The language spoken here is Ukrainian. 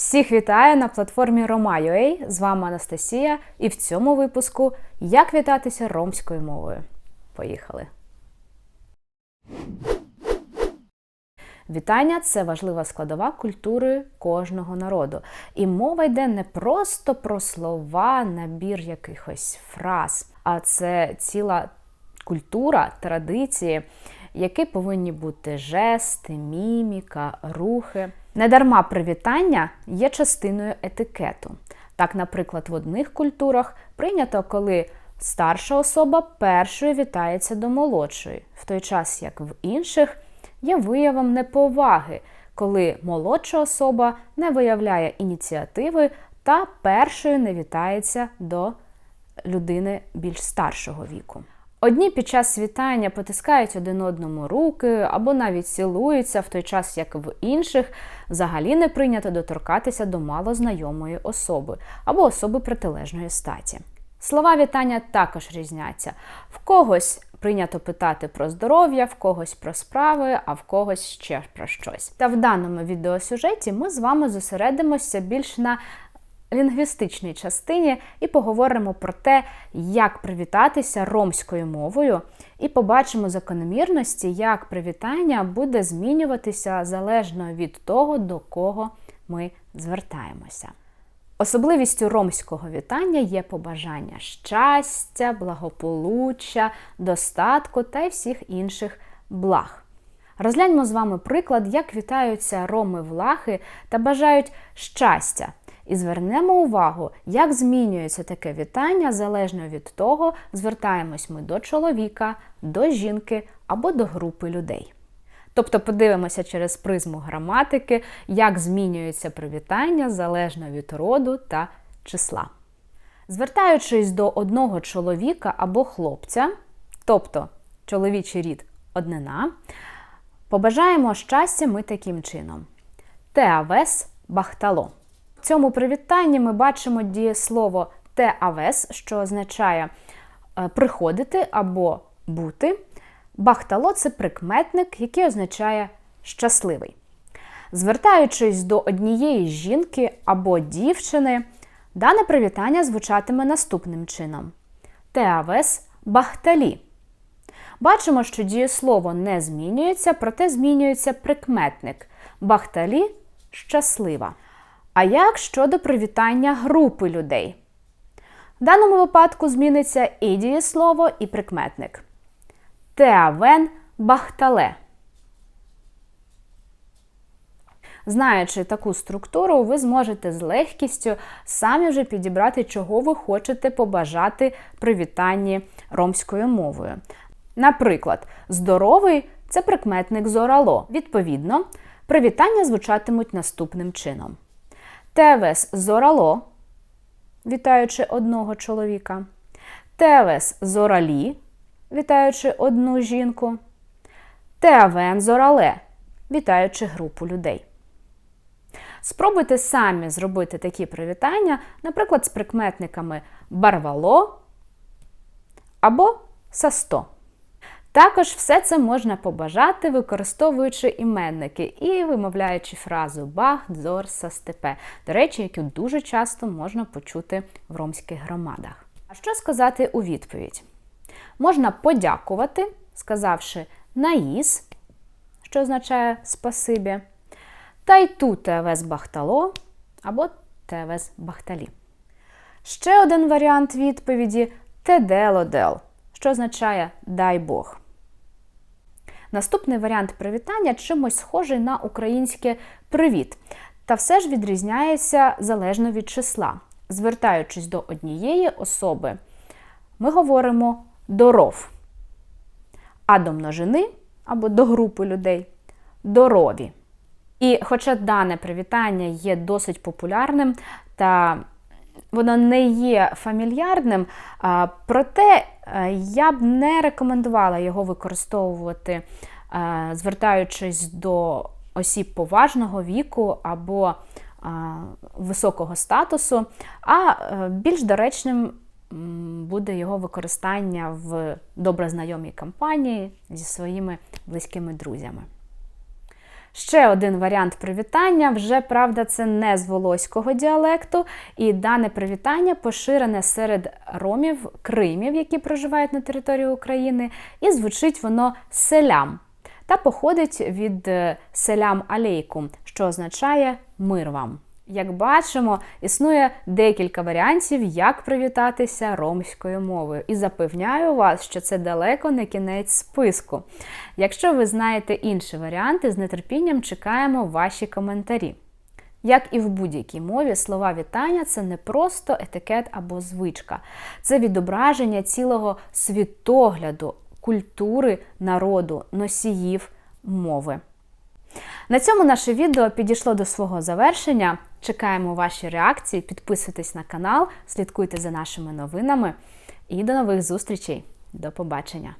Всіх вітаю на платформі Roma.ua. З вами Анастасія, і в цьому випуску як вітатися ромською мовою. Поїхали! Вітання це важлива складова культури кожного народу. І мова йде не просто про слова, набір якихось фраз, а це ціла культура, традиції, які повинні бути жести, міміка, рухи. Недарма привітання є частиною етикету. Так, наприклад, в одних культурах прийнято, коли старша особа першою вітається до молодшої, в той час як в інших є виявом неповаги, коли молодша особа не виявляє ініціативи та першою не вітається до людини більш старшого віку. Одні під час вітання потискають один одному руки або навіть цілуються, в той час як в інших взагалі не прийнято доторкатися до малознайомої особи або особи протилежної статі. Слова вітання також різняться. В когось прийнято питати про здоров'я, в когось про справи, а в когось ще про щось. Та в даному відеосюжеті ми з вами зосередимося більш на лінгвістичній частині і поговоримо про те, як привітатися ромською мовою, і побачимо закономірності, як привітання буде змінюватися залежно від того, до кого ми звертаємося. Особливістю ромського вітання є побажання щастя, благополуччя, достатку та й всіх інших благ. Розгляньмо з вами приклад, як вітаються роми-влахи та бажають щастя. І звернемо увагу, як змінюється таке вітання залежно від того, звертаємось ми до чоловіка, до жінки або до групи людей. Тобто подивимося через призму граматики, як змінюється привітання залежно від роду та числа. Звертаючись до одного чоловіка або хлопця, тобто чоловічий рід однина, побажаємо щастя ми таким чином: Теавес бахтало. В цьому привітанні ми бачимо дієслово теавес, що означає е, приходити або бути. Бахтало це прикметник, який означає щасливий. Звертаючись до однієї жінки або дівчини, дане привітання звучатиме наступним чином: Теавес бахталі. Бачимо, що дієслово не змінюється, проте змінюється прикметник. Бахталі щаслива. А як щодо привітання групи людей? В даному випадку зміниться і дієслово, і прикметник. Теавен бахтале. Знаючи таку структуру, ви зможете з легкістю самі вже підібрати, чого ви хочете побажати при вітанні ромською мовою. Наприклад, здоровий це прикметник зорало. Відповідно, привітання звучатимуть наступним чином. Тевес зорало, вітаючи одного чоловіка. Тевес зоралі, вітаючи одну жінку. Теавен зорале, вітаючи групу людей. Спробуйте самі зробити такі привітання, наприклад, з прикметниками барвало або састо. Також все це можна побажати, використовуючи іменники і вимовляючи фразу бах, дзор, састепе. До речі, яку дуже часто можна почути в ромських громадах. А що сказати у відповідь? Можна подякувати, сказавши наїс, що означає спасибі, та й ту бахтало або тевес бахталі. Ще один варіант відповіді теделодел, що означає дай Бог. Наступний варіант привітання чимось схожий на українське привіт, та все ж відрізняється залежно від числа. Звертаючись до однієї особи, ми говоримо доров, а до множини або до групи людей дорові. І хоча дане привітання є досить популярним та воно не є фамільярним, проте е, я б не рекомендувала його використовувати, е, звертаючись до осіб поважного віку або високого статусу, а е, більш доречним буде його використання в добре знайомій компанії зі своїми близькими друзями. Ще один варіант привітання, вже правда, це не з волоського діалекту, і дане привітання поширене серед ромів, кримів, які проживають на території України, і звучить воно селям та походить від е, селям алейкум, що означає мир вам. Як бачимо, існує декілька варіантів, як привітатися ромською мовою. І запевняю вас, що це далеко не кінець списку. Якщо ви знаєте інші варіанти, з нетерпінням чекаємо ваші коментарі. Як і в будь-якій мові, слова вітання це не просто етикет або звичка, це відображення цілого світогляду, культури народу, носіїв мови. На цьому наше відео підійшло до свого завершення. Чекаємо ваші реакції, підписуйтесь на канал, слідкуйте за нашими новинами і до нових зустрічей. До побачення!